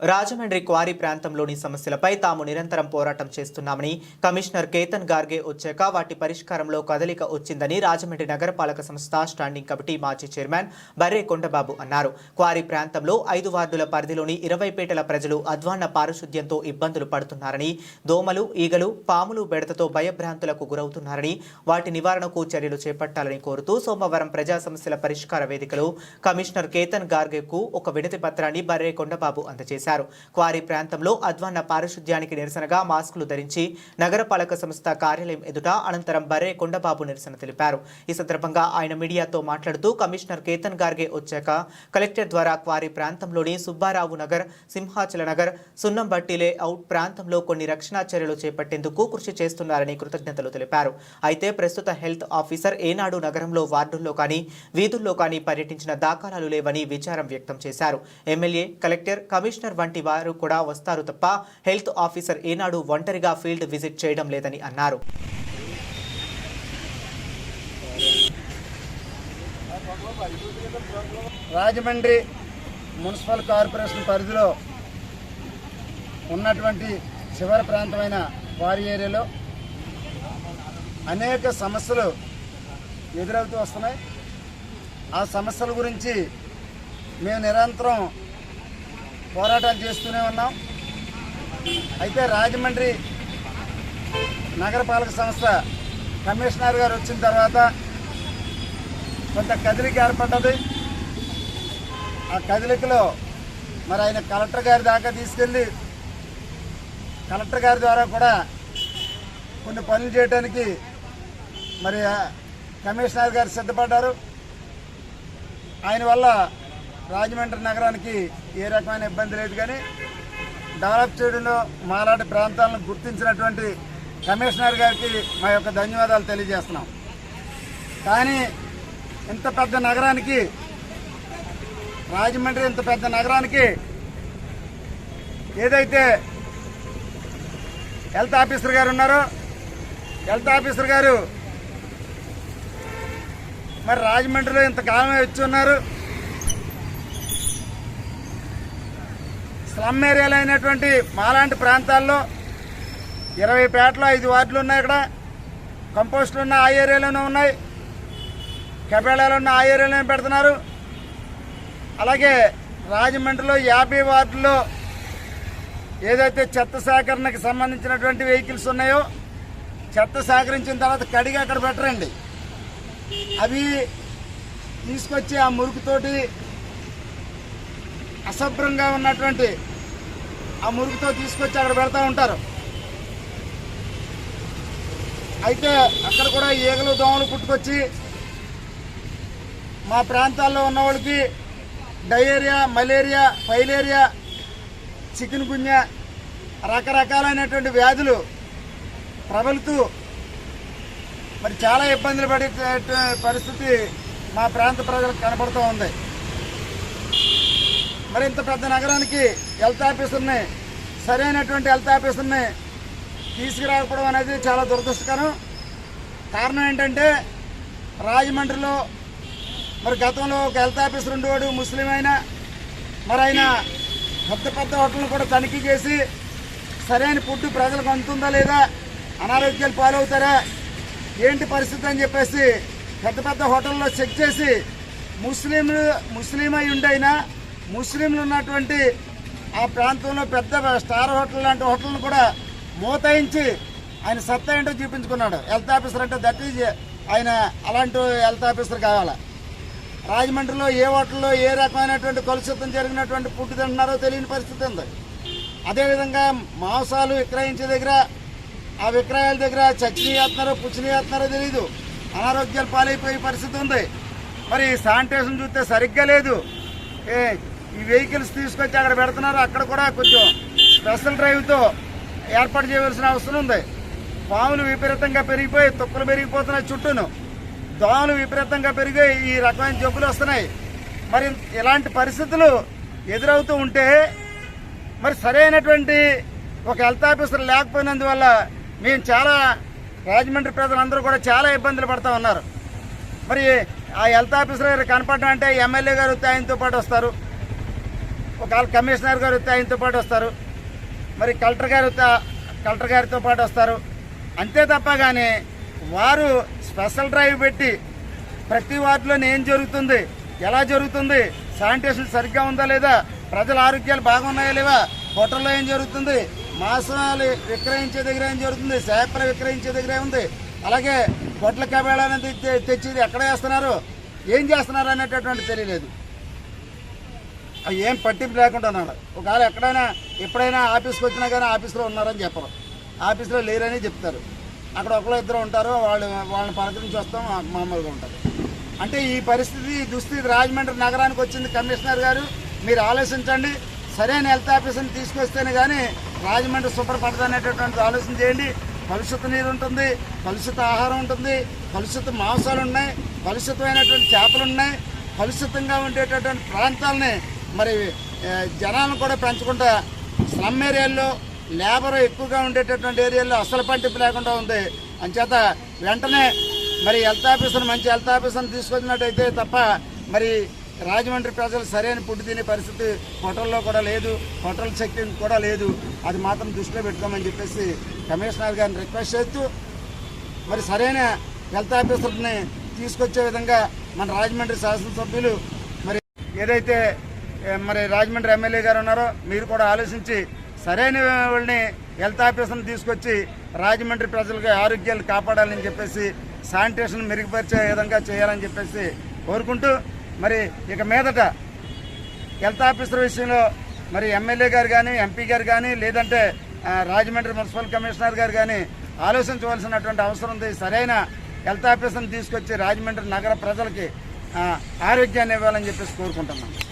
Rajahmundry quarry ప్రాంతంలోని సమస్యలపై తాము నిరంతరం పోరాటం చేస్తున్నామని కమిషనర్ కేతన్ గార్గే వచ్చాక వాటి పరిష్కారంలో కదలిక వచ్చిందని రాజమండ్రి నగరపాలక సంస్థ స్టాండింగ్ కమిటీ మాజీ చైర్మన్ బర్రే కొండబాబు అన్నారు. క్వారీ ప్రాంతంలో ఐదు వార్డుల పరిధిలోని ఇరవై పేటల ప్రజలు అధ్వాన్న పారిశుద్ధ్యంతో ఇబ్బందులు పడుతున్నారని దోమలు ఈగలు పాములు బెడతతో భయభ్రాంతులకు గురవుతున్నారని వాటి నివారణకు చర్యలు చేపట్టాలని కోరుతూ సోమవారం ప్రజా సమస్యల పరిష్కార వేదికలో కమిషనర్ కేతన్ గార్గేకు ఒక వినతి పత్రాన్ని బర్రే కొండబాబు అందజేశారు. క్వారీ ప్రాంతంలో అధ్వాన్న పారిశుద్ధ్యానికి నిరసనగా మాస్కులు ధరించి నగరపాలక సంస్థ కార్యాలయం ఎదుట అనంతరం బర్రే కొండబాబు నిరసన తెలిపారు. ఈ సందర్భంగా ఆయన మీడియాతో మాట్లాడుతూ కమిషనర్ కేతన్ గార్గే వచ్చాక కలెక్టర్ ద్వారా క్వారీ ప్రాంతంలోని సుబ్బారావు నగర్ సింహాచల నగర్ సున్నంబట్టిలే లేఅవుట్ ప్రాంతంలో కొన్ని రక్షణ చర్యలు చేపట్టేందుకు కృషి చేస్తున్నారని కృతజ్ఞతలు తెలిపారు. అయితే ప్రస్తుత హెల్త్ ఆఫీసర్ ఏనాడు నగరంలో వార్డుల్లో కానీ వీధుల్లో కానీ పర్యటించిన దాఖలాలు లేవని విచారం వ్యక్తం చేశారు. ఎమ్మెల్యే కలెక్టర్ కమిషనర్ వంటి వారు కూడా వస్తారు తప్ప హెల్త్ ఆఫీసర్ ఏనాడు ఒంటరిగా ఫీల్డ్ విజిట్ చేయడం లేదని అన్నారు. రాజమండ్రి మున్సిపల్ కార్పొరేషన్ పరిధిలో ఉన్నటువంటి చివరి ప్రాంతమైన వారి ఏరియాలో అనేక సమస్యలు ఎదురవుతూ వస్తున్నాయి. ఆ సమస్యల గురించి మేము నిరంతరం పోరాటాలు చేస్తూనే ఉన్నాం. అయితే రాజమండ్రి నగరపాలక సంస్థ కమిషనర్ గారు వచ్చిన తర్వాత కొంత కదిలిక ఏర్పడ్డది. ఆ కదిలికలో మరి ఆయన కలెక్టర్ గారి దాకా తీసుకెళ్ళి కలెక్టర్ గారి ద్వారా కూడా కొన్ని పనులు చేయడానికి మరి కమిషనర్ గారు సిద్ధపడ్డారు. ఆయన వల్ల రాజమండ్రి నగరానికి ఏ రకమైన ఇబ్బంది లేదు కానీ డెవలప్ చేయడంలో మాలాంటి ప్రాంతాలను గుర్తించినటువంటి కమిషనర్ గారికి మా యొక్క ధన్యవాదాలు తెలియజేస్తున్నాం. కానీ ఇంత పెద్ద నగరానికి రాజమండ్రి ఇంత పెద్ద నగరానికి ఏదైతే హెల్త్ ఆఫీసర్ గారు ఉన్నారో హెల్త్ ఆఫీసర్ గారు మరి రాజమండ్రిలో ఇంతకాలమే వచ్చి ఉన్నారు. స్లమ్ ఏరియాలో అయినటువంటి మాలాంటి ప్రాంతాల్లో ఇరవై పేటలో ఐదు వార్డులు ఉన్నాయి ఇక్కడ. కంపోస్టులు ఉన్న ఆ ఏరియాలోనే ఉన్నాయి. కెపేళాలు ఉన్న ఆ ఏరియాలోనే పెడుతున్నారు. అలాగే రాజమండ్రిలో యాభై వార్డుల్లో ఏదైతే చెత్త సేకరణకు సంబంధించినటువంటి వెహికల్స్ ఉన్నాయో చెత్త సేకరించిన తర్వాత కడిగి అక్కడ పెట్టరండి. అవి తీసుకొచ్చి ఆ మురుకుతోటి అశుభ్రంగా ఉన్నటువంటి ఆ మురుగుతో తీసుకొచ్చి అక్కడ పెడతా ఉంటారు. అయితే అక్కడ కూడా ఈగలు దోమలు పుట్టుకొచ్చి మా ప్రాంతాల్లో ఉన్న వాళ్ళకి diarrhoea malaria filaria chikungunya రకరకాలైనటువంటి వ్యాధులు ప్రబలుతూ మరి చాలా ఇబ్బందులు పడే పరిస్థితి మా ప్రాంత ప్రజలకు కనబడుతూ ఉంది. మరి ఇంత పెద్ద నగరానికి హెల్త్ ఆఫీసర్ని సరైనటువంటి హెల్త్ ఆఫీసర్ని తీసుకురాకపోవడం అనేది చాలా దురదృష్టకరం. కారణం ఏంటంటే రాజమండ్రిలో మరి గతంలో ఒక హెల్త్ ఆఫీసర్ ఉండేవాడు ముస్లిం అయినా మరి ఆయన పెద్ద పెద్ద హోటల్ని కూడా తనిఖీ చేసి సరైన ఫుడ్ ప్రజలకు అందుతుందా లేదా అనారోగ్యాలు పాలవుతారా ఏంటి పరిస్థితి అని చెప్పేసి పెద్ద పెద్ద హోటల్లో చెక్ చేసి ముస్లింలు ముస్లిం అయి ఉండైనా ముస్లింలు ఉన్నటువంటి ఆ ప్రాంతంలో పెద్ద స్టార్ హోటల్ లాంటి హోటల్ని కూడా మూతయించి ఆయన సత్తా ఏంటో చూపించుకున్నాడు. హెల్త్ ఆఫీసర్ అంటే దట్ ఈజ్ ఆయన అలాంటి హెల్త్ ఆఫీసర్ కావాలి? రాజమండ్రిలో ఏ హోటల్లో ఏ రకమైనటువంటి కలుషితం జరిగినటువంటి ఫుడ్ తింటున్నారో తెలియని పరిస్థితి ఉంది. అదేవిధంగా మాంసాలు విక్రయించే దగ్గర ఆ విక్రయాల దగ్గర చట్నీ వేస్తున్నారో పుచ్చిని వేస్తున్నారో తెలియదు అనారోగ్యాలు పాలైపోయే పరిస్థితి ఉంది. మరి శానిటేషన్ చూస్తే సరిగ్గా లేదు. ఏ ఈ వెహికల్స్ తీసుకొచ్చి అక్కడ పెడుతున్నారు. అక్కడ కూడా కొంచెం స్పెషల్ డ్రైవ్తో ఏర్పాటు చేయవలసిన అవసరం ఉంది. పాములు విపరీతంగా పెరిగిపోయి తుక్కలు పెరిగిపోతున్నాయి చుట్టూను. దోమలు విపరీతంగా పెరిగి ఈ రకమైన జబ్బులు వస్తున్నాయి. మరి ఇలాంటి పరిస్థితులు ఎదురవుతూ ఉంటే మరి సరైనటువంటి ఒక హెల్త్ ఆఫీసర్ లేకపోయినందువల్ల మేము చాలా రాజమండ్రి ప్రజలందరూ కూడా చాలా ఇబ్బందులు పడుతూ ఉన్నారు. మరి ఆ హెల్త్ ఆఫీసర్ కనపడడం అంటే ఎమ్మెల్యే గారు ఆయనతో పాటు వస్తారు. ఒకవేళ కమిషనర్ గారు వస్తే ఆయనతో పాటు వస్తారు. మరి కలెక్టర్ గారు వస్తే కలెక్టర్ గారితో పాటు వస్తారు. అంతే తప్ప కానీ వారు స్పెషల్ డ్రైవ్ పెట్టి ప్రతి వార్డులో ఏం జరుగుతుంది ఎలా జరుగుతుంది శానిటేషన్ సరిగ్గా ఉందా లేదా ప్రజల ఆరోగ్యాలు బాగున్నాయా లేవా హోటల్లో ఏం జరుగుతుంది మాసాలు విక్రయించే దగ్గర ఏం జరుగుతుంది సేపర విక్రయించే దగ్గర ఏముంది అలాగే గొడ్ల కబేళాన్ని అనేది తెచ్చేది ఎక్కడ వేస్తున్నారు ఏం చేస్తున్నారు అనేటటువంటి తెలియలేదు. ఏం పట్టింపు లేకుండా ఉన్నాడు. ఒకవేళ ఎక్కడైనా ఎప్పుడైనా ఆఫీస్కి వచ్చినా కానీ ఆఫీస్లో ఉన్నారని చెప్పరు. ఆఫీస్లో లేరని చెప్తారు. అక్కడ ఒకరు ఇద్దరు ఉంటారు వాళ్ళు వాళ్ళని పలకరించి వస్తాం మామూలుగా ఉంటారు. అంటే ఈ పరిస్థితి దుస్థితి రాజమండ్రి నగరానికి వచ్చింది కమిషనర్ గారు. మీరు ఆలోచించండి. సరైన హెల్త్ ఆఫీసర్ని తీసుకొస్తేనే కానీ రాజమండ్రి శుభ్రపడదు అనేటటువంటి ఆలోచన చేయండి. కలుషిత నీరు ఉంటుంది కలుషిత ఆహారం ఉంటుంది కలుషిత మాంసాలు ఉన్నాయి కలుషితమైనటువంటి చేపలు ఉన్నాయి. కలుషితంగా ఉండేటటువంటి ప్రాంతాలని మరి జనాలను కూడా పెంచకుండా స్లమ్ ఏరియాల్లో లేబర్ ఎక్కువగా ఉండేటటువంటి ఏరియాల్లో అసలు పంటింపు లేకుండా ఉంది. అంచేత వెంటనే మరి హెల్త్ ఆఫీసర్ మంచి హెల్త్ ఆఫీసర్ని తీసుకొచ్చినట్టయితే తప్ప మరి రాజమండ్రి ప్రజలు సరైన ఫుడ్ తినే పరిస్థితి హోటల్లో కూడా లేదు హోటల్ చెక్కింగ్ కూడా లేదు. అది మాత్రం దృష్టిలో పెట్టుకోమని చెప్పేసి కమిషనర్ గారిని రిక్వెస్ట్ చేస్తూ మరి సరైన హెల్త్ ఆఫీసర్ని తీసుకొచ్చే విధంగా మన రాజమండ్రి శాసనసభ్యులు మరి ఏదైతే మరి రాజమండ్రి ఎమ్మెల్యే గారు ఉన్నారో మీరు కూడా ఆలోచించి సరైన వాళ్ళని హెల్త్ ఆఫీసర్ని తీసుకొచ్చి రాజమండ్రి ప్రజలకు ఆరోగ్యాలు కాపాడాలని చెప్పేసి శానిటేషన్ మెరుగుపరిచే విధంగా చేయాలని చెప్పేసి కోరుకుంటూ మరి ఇక మీదట హెల్త్ ఆఫీసర్ విషయంలో మరి ఎమ్మెల్యే గారు కానీ ఎంపీ గారు కానీ లేదంటే రాజమండ్రి మున్సిపల్ కమిషనర్ గారు కానీ ఆలోచించవలసినటువంటి అవసరం ఉంది. సరైన హెల్త్ ఆఫీసర్ని తీసుకొచ్చి రాజమండ్రి నగర ప్రజలకి ఆరోగ్యాన్ని ఇవ్వాలని చెప్పేసి కోరుకుంటున్నాను